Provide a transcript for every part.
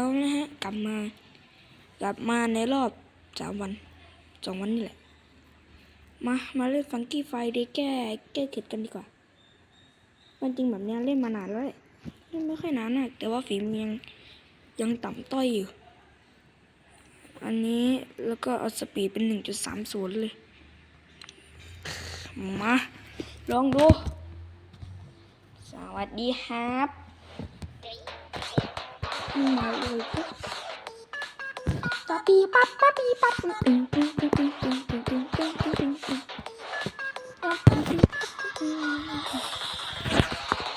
แล้วนะฮะกลับมากลับมาในรอบสามวันสองวันนี่แหละ มามาเล่นฟังกี้ไฟเดแก้แก้เข็ดกันดีกว่ามันจริงแบบเนี้ยเล่นมานานแล้วเล่นไม่ค่อยนานนะแต่ว่าฝีมือยังยังต่ำต้อยอยู่ อันนี้แล้วก็เอาสปีดเป็นหนึ่งจุดสามศูนย์เลย มา ลองดู สวัสดีครับ Bunlar öldü. Papi pap papi pap.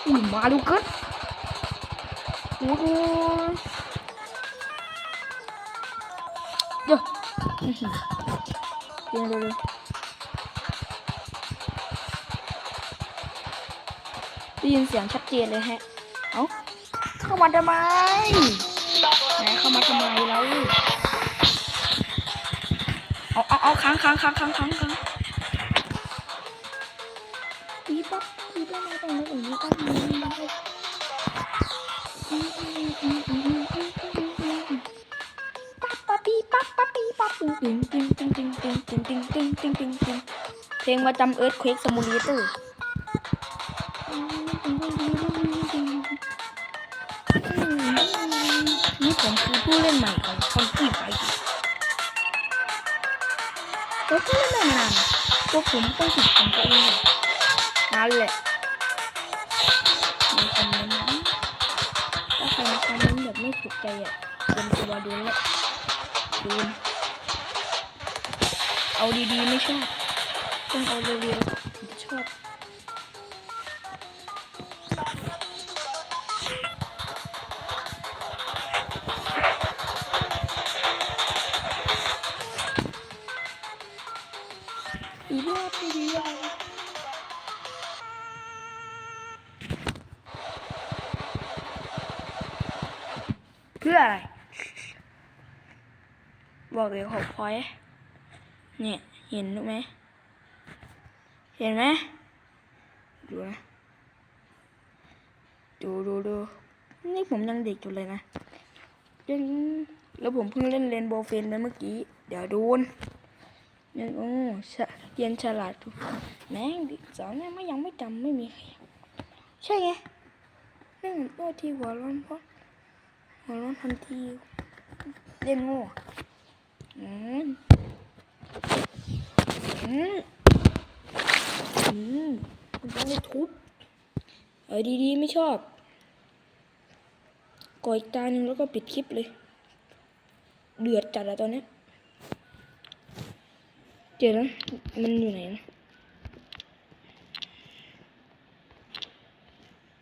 Ui mà đâu cất. Ôi ôi. Được. Đi đi đi. Đi xem chắc chắn rồi ha. Ốc. เข้ามาทำไมไหนเข้ามาทำไมแล้วเอาเอาเอาค้างค้างค้างค้างค้างค้างปีปั๊บปีปั๊บมาตรงนี้ตรงนี้ปั๊บนี้มาเลยปั๊บปั๊บปีปั๊บปั๊บปีปั๊บตึงตึงตึงตึงตึงตึงตึงตึงตึงตึงตึงตึงเพลงประจำเอิร์ธเควกสมูลิเตอร์ นี่ผมคือผู้เล่นใหม่ของคอนกี้ไฟแล้วก็เล่นไม่นานตัวผมต้องติดของตัวเองนั่นแหละในคอมเมนต์นะถ้าใครมาคอมเมนต์แบบไม่ถูกใจอะเป็นตัวโดนและโดนเอาดีๆไม่ชอบต้องเอาเร็วๆ ถึงจะชอบเลือดอีเลือดเพื่ออะไร บอกเลยหกพอยต์เนี่ย เห็นไหม เห็นไหม ดูนะ ดูดูดูนี่ผมยังเด็กอยู่เลยนะยังแล้วผมเพิ่งเล่นเรนโบเฟนไปเมื่อกี้ เดี๋ยวโดน ยังโอ้ฉะเรียนฉลาดทุกแม่งดิสอนเนี่ยไม่ยังไม่จำไม่มีใครใช่ไงเรื่องตัวที่หัวร้อนเพราะหัวร้อนทันทีเล่นโง่อืมอืมอืมคุณต้องไปทุบเออดีๆ ไม่ชอบก่ออีกตาหนึ่งแล้วก็ปิดคลิปเลย เดือดจัดอะตอนนี้ เดี๋ยวนะมันอยู่ไหนนะ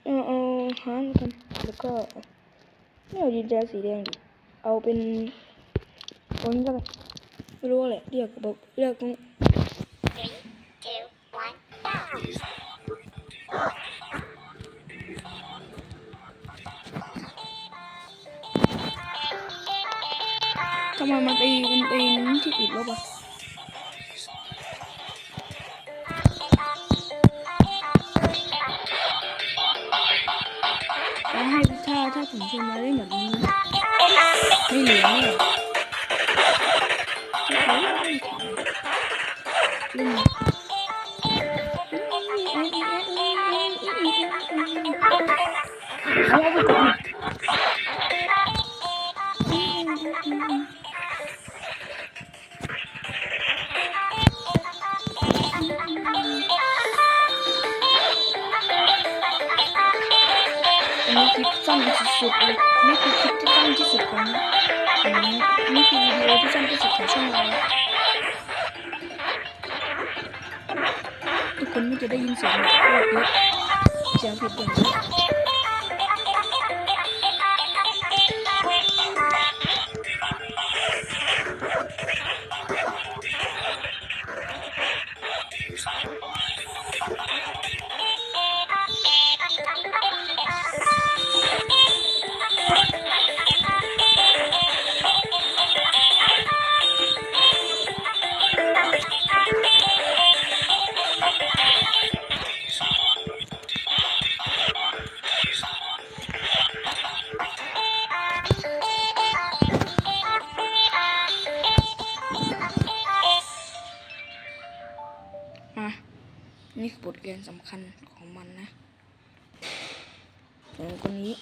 เอาเอาฮาร์ดกันแล้วก็ไม่เอาดินแดงสีแดงดิเอาเป็นตัวนี้แล้วกันไม่รู้อะไรเรียกบอกเรียกตรง Three, two, one, go! ทำไมมันไปมันไปนี้ที่ปิดแล้วปะ ผมชวนมาเล่นแบบนี้ไม่เหลือเนี่ยเล่นเอาไป อนอันนี้คลิปสั้นสุดๆเลยนี่คือคลิปที่สั้นที่สุดของของนี้นี่คือวิดีโอที่สั้นที่สุดของช่องเราทุกคนไม่จะได้ยินเสียงแบบโคตรเยอะเสียงผิดอย่างนี้ เรียนสำคัญของมันนะสองคนนี้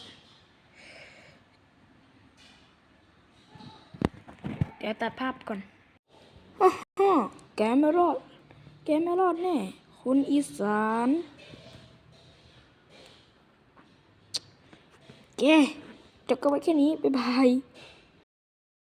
เดี๋ยวตัดภาพก่อนฮ่าฮ่าแกไม่รอด แกไม่รอดแน่ คุณอีสาน แกจบกันไว้แค่นี้ บ๊ายบาย